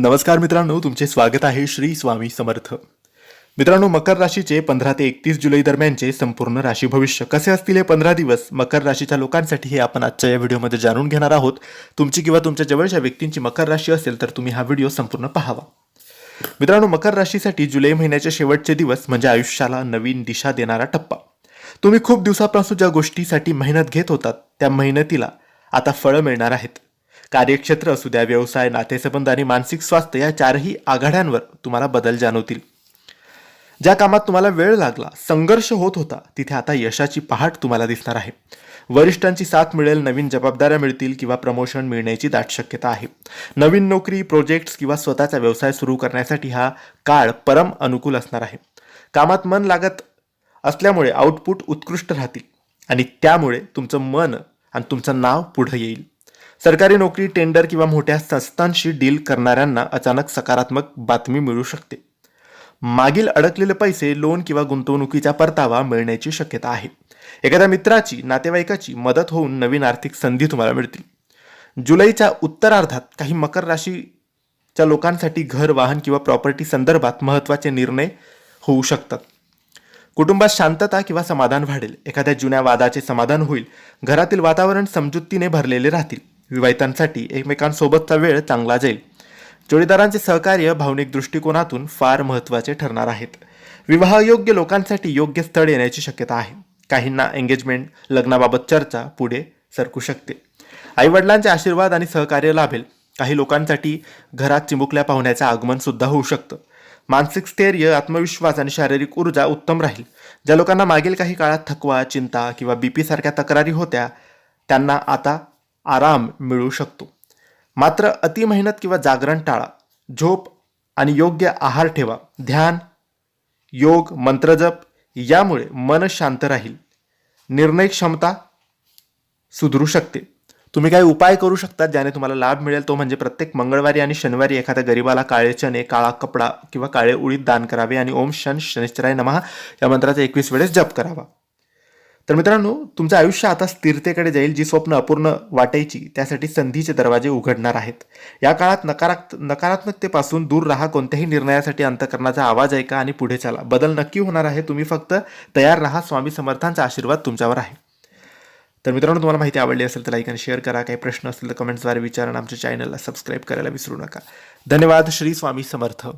नमस्कार मित्रांनो तुमचे स्वागत आहे श्री स्वामी समर्थ. मित्रांनो मकर राशीचे पंधरा ते एकतीस जुलै दरम्यानचे संपूर्ण राशी भविष्य कसे असतील हे पंधरा दिवस मकर राशीच्या लोकांसाठी हे आपण आजच्या या व्हिडिओमध्ये जाणून घेणार आहोत. तुमची किंवा तुमच्या जवळच्या व्यक्तींची मकर राशी असेल तर तुम्ही हा व्हिडिओ संपूर्ण पाहावा. मित्रांनो मकर राशीसाठी जुलै महिन्याचे शेवटचे दिवस म्हणजे आयुष्याला नवीन दिशा देणारा टप्पा. तुम्ही खूप दिवसापासून ज्या गोष्टीसाठी मेहनत घेत होतात त्या मेहनतीला आता फळं मिळणार आहेत. कार्यक्षेत्र असू द्या व्यवसाय नातेसंबंध आणि मानसिक स्वास्थ्य या चारही आघाड्यांवर तुम्हाला बदल जाणवतील. ज्या कामात तुम्हाला वेळ लागला संघर्ष होत होता तिथे आता यशाची पहाट तुम्हाला दिसणार आहे. वरिष्ठांची साथ मिळेल नवीन जबाबदाऱ्या मिळतील किंवा प्रमोशन मिळण्याची दाट शक्यता आहे. नवीन नोकरी प्रोजेक्ट्स किंवा स्वतःचा व्यवसाय सुरू करण्यासाठी हा काळ परम अनुकूल असणार आहे. कामात मन लागत असल्यामुळे आउटपुट उत्कृष्ट राहतील आणि त्यामुळे तुमचं मन आणि तुमचं नाव पुढे येईल. सरकारी नोकरी टेंडर किंवा मोठ्या संस्थांशी डील करणाऱ्यांना अचानक सकारात्मक बातमी मिळू शकते. मागील अडकलेले पैसे लोन किंवा गुंतवणुकीचा परतावा मिळण्याची शक्यता आहे. एखाद्या मित्राची नातेवाईकाची मदत होऊन नवीन आर्थिक संधी तुम्हाला मिळतील. जुलैच्या उत्तरार्धात काही मकर राशीच्या लोकांसाठी घर वाहन किंवा प्रॉपर्टी संदर्भात महत्त्वाचे निर्णय होऊ शकतात. कुटुंबात शांतता किंवा समाधान वाढेल. एखाद्या जुन्या वादाचे समाधान होईल. घरातील वातावरण समजुतीने भरलेले राहतील. विवाहितांसाठी एकमेकांसोबतचा वेळ चांगला जाईल. जोडीदारांचे सहकार्य भावनिक दृष्टिकोनातून फार महत्त्वाचे ठरणार आहेत. विवाहयोग्य लोकांसाठी योग्य स्थळ येण्याची शक्यता आहे. काहींना एंगेजमेंट लग्नाबाबत चर्चा पुढे सरकू शकते. आईवडिलांचे आशीर्वाद आणि सहकार्य लाभेल. काही लोकांसाठी घरात चिमुकल्या पाहुण्याचं आगमन सुद्धा होऊ शकतं. मानसिक स्थैर्य आत्मविश्वास आणि शारीरिक ऊर्जा उत्तम राहील. ज्या लोकांना मागील काही काळात थकवा चिंता किंवा बी पीसारख्या तक्रारी होत्या त्यांना आता आराम मिळू शकतो. मात्र अतिमेहनत किंवा जागरण टाळा झोप आणि योग्य आहार ठेवा ध्यान योग मंत्रजप यामुळे मन शांत राहील. निर्णय क्षमता सुधरू शकते. तुम्ही काही उपाय करू शकता ज्याने तुम्हाला लाभ मिळेल. तो म्हणजे प्रत्येक मंगळवारी आणि शनिवारी एखाद्या गरीबाला काळे चणे काळा कपडा किंवा काळे उळीत दान करावे आणि ओम शन शनिश्चराय नमहा या मंत्राचा एकवीस वेळेस जप करावा. तर मित्रांनो तुमचं आयुष्य आता स्थिरतेकडे जाईल जी स्वप्न अपूर्ण वाटायची त्यासाठी संधीचे दरवाजे उघडणार आहेत. या काळात नकारात नकारात्मकतेपासून दूर राहा कोणत्याही निर्णयासाठी अंतकरणाचा आवाज ऐका आणि पुढे चला. बदल नक्की होणार आहे. तुम्ही फक्त तयार राहा. स्वामी समर्थांचा आशीर्वाद तुमच्यावर आहे. तर मित्रांनो तुम्हाला माहिती आवडली असेल तर लाईक आणि शेअर करा. काही प्रश्न असतील तर कमेंट्सद्वारे विचारा आणि आमच्या चॅनलला सबस्क्राईब करायला विसरू नका. धन्यवाद. श्री स्वामी समर्थ.